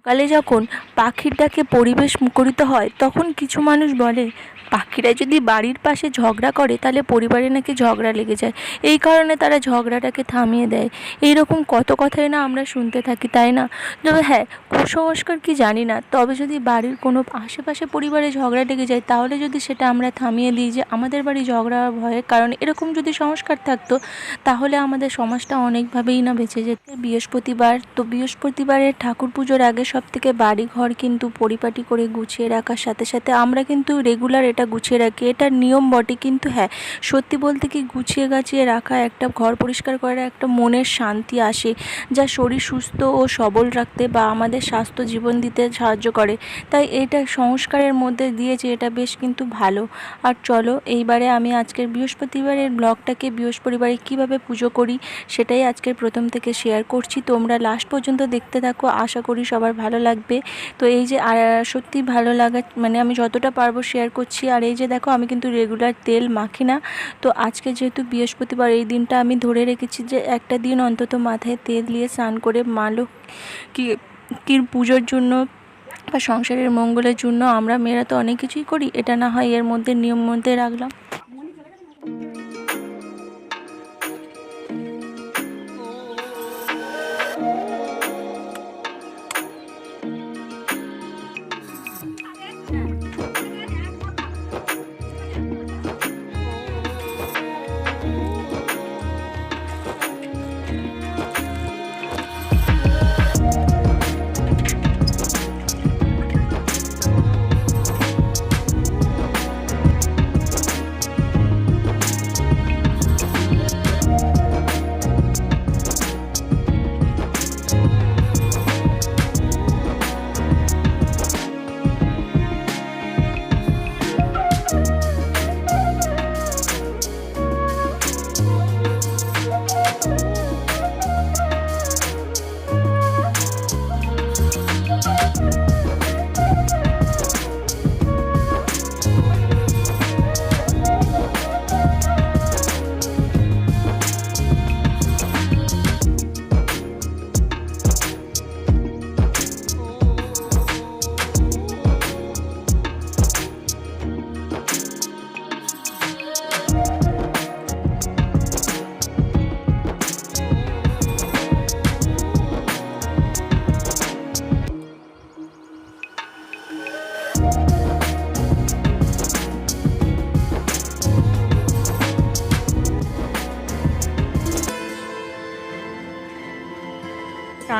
সকালে যখন পাখির ডাকে পরিবেশ মুখরিত হয় তখন কিছু মানুষ বলে পাখিরা যদি বাড়ির পাশে ঝগড়া করে, তাহলে পরিবারে নাকি ঝগড়া লেগে যায়। এই কারণে তারা ঝগড়াটাকে থামিয়ে দেয়। এই রকম কত কথাই না আমরা শুনতে থাকি, তাই না? তবে হ্যাঁ কুসংস্কার কি জানি না। তবে যদি বাড়ির কোনো আশেপাশে পরিবারে ঝগড়া লেগে যায়, তাহলে যদি সেটা আমরা থামিয়ে দিই যে আমাদের বাড়ি ঝগড়া ভয়ে কারণ এরকম যদি সংস্কার থাকতো, তাহলে আমাদের সমাজটা অনেকভাবেই না বেঁচে যেত। বৃহস্পতিবার তো বৃহস্পতিবারের ঠাকুর পুজোর আগে সব থেকে বাড়ি ঘর কিন্তু পরিপাটি করে গুছিয়ে রাখার সাথে সাথে আমরা কিন্তু রেগুলার এটা গুছিয়ে রাখি। এটা নিয়ম বটে, কিন্তু হ্যাঁ সত্যি বলতে কি গুছিয়ে গাছিয়ে রাখা একটা ঘর পরিষ্কার করার একটা মনের শান্তি আসে, যা শরীর সুস্থ ও সবল রাখতে বা আমাদের স্বাস্থ্য জীবন দিতে সাহায্য করে। তাই এটা সংস্কারের মধ্যে দিয়েছে, এটা বেশ কিন্তু ভালো। আর চলো, এইবারে আমি আজকের বৃহস্পতিবারের ব্লগটাকে বৃহস্পতিবারে কীভাবে পুজো করি, সেটাই আজকের প্রথম থেকে শেয়ার করছি। তোমরা লাস্ট পর্যন্ত দেখতে থাকো, আশা করি সবার ভালো লাগবে। তো এই যে সত্যি ভালো লাগা মানে আমি যতটা পারব শেয়ার করছি আর এই যে দেখো, আমি কিন্তু রেগুলার তেল মাখি না। তো আজকে যেহেতু বৃহস্পতিবার, এই দিনটা আমি ধরে রেখেছি যে একটা দিন অন্তত মাথায় তেল দিয়ে স্নান করে মা কি কি পুজোর জন্য বা সংসারের মঙ্গলের জন্য আমরা মেয়েরা তো অনেক কিছুই করি। এটা না হয় এর মধ্যে নিয়ম মধ্যে রাখলাম।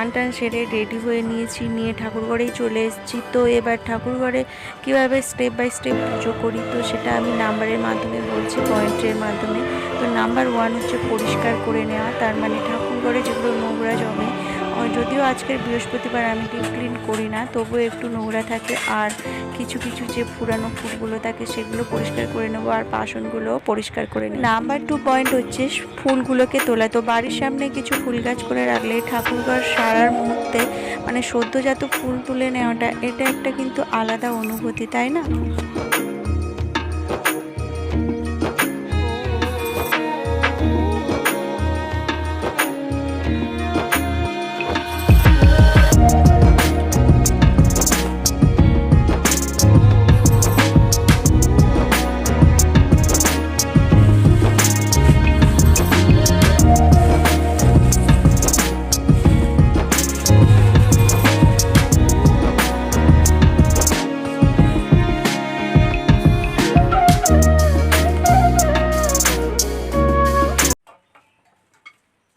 টান টান সেরে রেডি হয়ে নিয়েছি, নিয়ে ঠাকুরঘরেই চলে এসেছি। তো এবার ঠাকুরঘরে কীভাবে স্টেপ বাই স্টেপ পুজো করি, তো সেটা আমি নাম্বারের মাধ্যমে বলছি পয়েন্টের মাধ্যমে। তো নাম্বার ওয়ান হচ্ছে পরিষ্কার করে নেওয়া, তার মানে ঠাকুরঘরে যেগুলো নোংরা যদিও আজকের বৃহস্পতিবার আমি ডিপ ক্লিন করি না, তবুও একটু নোংরা থাকে আর কিছু কিছু যে পুরানো ফুলগুলো থাকে সেগুলো পরিষ্কার করে নেব আর বাসনগুলো পরিষ্কার করে নেব। নাম্বার টু পয়েন্ট হচ্ছে ফুলগুলোকে তোলা। তো বাড়ির সামনে কিছু ফুল গাছ করে রাখলে ঠাকুরঘর সারার মুহূর্তে মানে সদ্যজাত ফুল তুলে নেওয়াটা, এটা একটা কিন্তু আলাদা অনুভূতি, তাই না?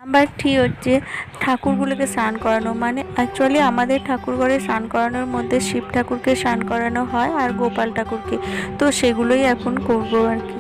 নাম্বার থ্রি হচ্ছে ঠাকুরগুলোকে স্নান করানো। মানে অ্যাকচুয়ালি আমাদের ঠাকুরঘরে স্নান করানোর মধ্যে শিব ঠাকুরকে স্নান করানো হয় আর গোপাল ঠাকুরকে। তো সেগুলোই এখন করব আর কি।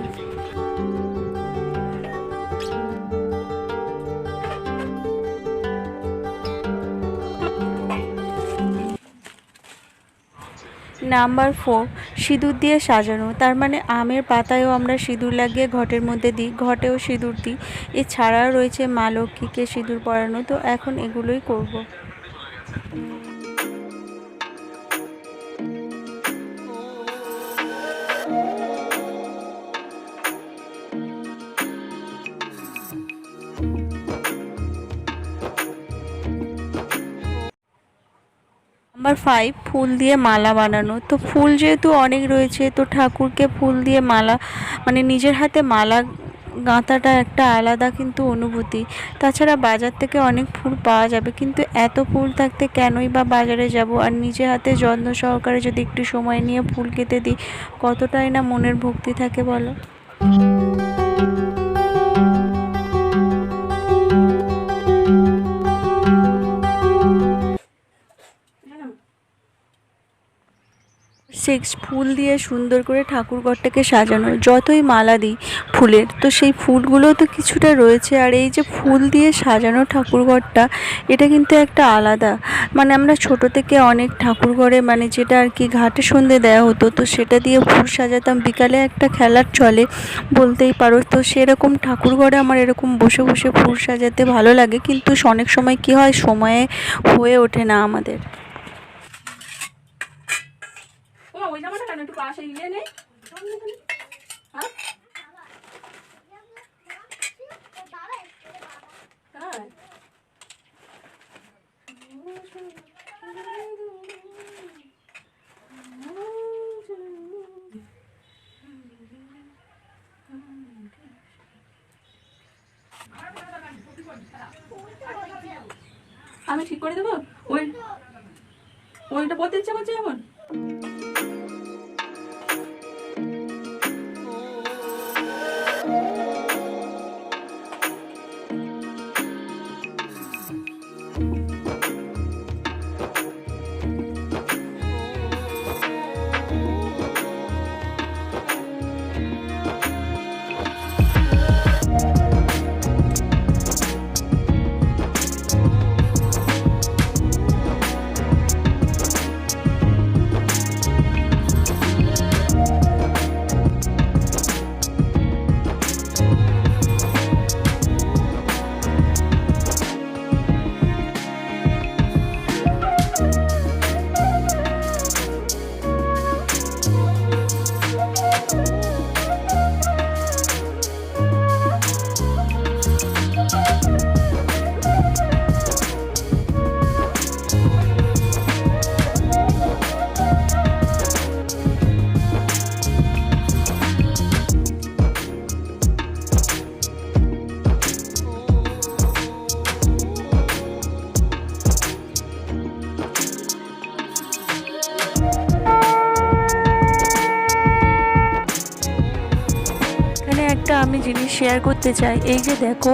নাম্বার ফোর, সিঁদুর দিয়ে সাজানো তার মানে আমের পাতায়ও আমরা সিঁদুর লাগিয়ে ঘটের মধ্যে দিই, ঘটেও সিঁদুর দিই এছাড়াও রয়েছে মা লক্ষ্মীকে সিঁদুর পরানো, তো এখন এগুলোই করব। নাম্বার ফাইভ ফুল দিয়ে মালা বানানো। তো ফুল যেহেতু অনেক রয়েছে, তো ঠাকুরকে ফুল দিয়ে মালা মানে নিজের হাতে মালা গাঁথাটা একটা আলাদা কিন্তু অনুভূতি। তাছাড়া বাজার থেকে অনেক ফুল পাওয়া যাবে, কিন্তু এত ফুল থাকতে কেনই বা বাজারে যাব? আর নিজে হাতে যত্ন সহকারে যদি একটু সময় নিয়ে ফুল কেটে দিই, কতটাই না মনের ভক্তি থাকে বলো? সিক্স ফুল দিয়ে সুন্দর করে ঠাকুরঘরটাকে সাজানো, যতই মালা দিই ফুলের, তো সেই ফুলগুলো তো কিছুটা রয়েছে। আর এই যে ফুল দিয়ে সাজানো ঠাকুরঘরটা এটা কিন্তু একটা আলাদা। মানে আমরা ছোট থেকে অনেক ঠাকুরঘরে মানে যেটা আর কি ঘাটে সন্ধে দেওয়া হতো, তো সেটা দিয়ে ফুল সাজাতাম। বিকালে একটা খেলার চলে বলতেই পারো, তো সেরকম ঠাকুরঘরে আমার এরকম বসে বসে ফুল সাজাতে ভালো লাগে। কিন্তু অনেক সময় কি হয়, সময়ে হয়ে ওঠে না আমাদের ও ওই জামাটা কেন একটু পাশে ইয়ে নেই। হ্যাঁ? হ্যাঁ। আমি ঠিক করে দেবো? ওই ওইটা পড়তে ইচ্ছা করছে এখানে? জিনিস শেয়ার করতে চাই। এই যে দেখো,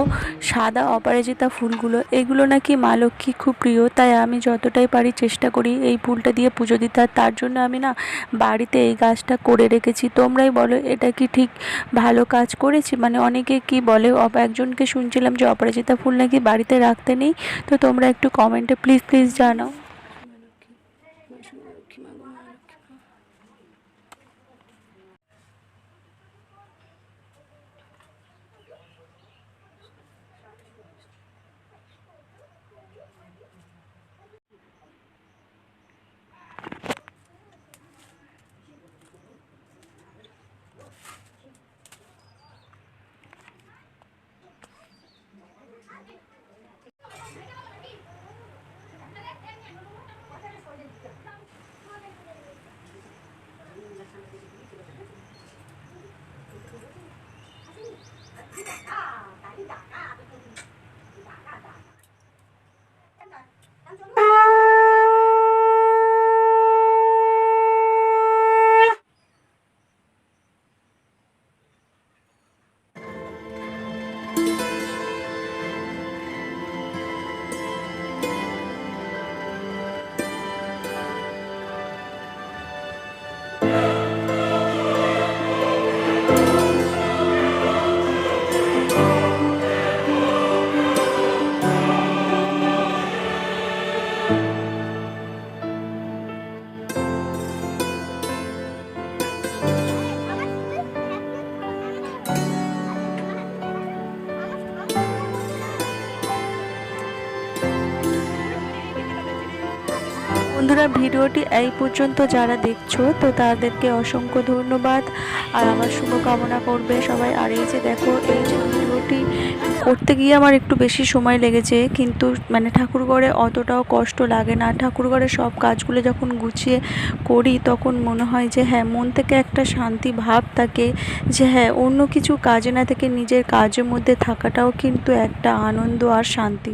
সাদা অপরাজিতা ফুলগুলো, এগুলো নাকি মা লক্ষ্মী খুব প্রিয়, তাই আমি যতটাই পারি চেষ্টা করি এই ফুলটা দিয়ে পুজো দিতে। আর তার জন্য আমি না বাড়িতে এই গাছটা করে রেখেছি। তোমরাই বলো, এটা কি ঠিক ভালো কাজ করেছি? মানে অনেকে কি বলে একজনকে শুনছিলাম যে অপরাজিতা ফুল নাকি বাড়িতে রাখতে নেই, তো তোমরা একটু কমেন্টে প্লিজ প্লিজ জানাও। বন্ধুরা, ভিডিওটি এই পর্যন্ত যারা দেখছ, তো তাদেরকে অসংখ্য ধন্যবাদ। আর আমার শুভকামনা করবে সবাই। আর এই যে দেখো, এই যে ভিডিওটি করতে গিয়ে আমার একটু বেশি সময় লেগেছে, কিন্তু মানে ঠাকুরঘরে অতটাও কষ্ট লাগে না। ঠাকুরঘরে সব কাজগুলো যখন গুছিয়ে করি, তখন মনে হয় যে হ্যাঁ মন থেকে একটা শান্তি ভাব থাকে যে হ্যাঁ অন্য কিছু কাজে না থেকে নিজের কাজের মধ্যে থাকাটাও কিন্তু একটা আনন্দ আর শান্তি।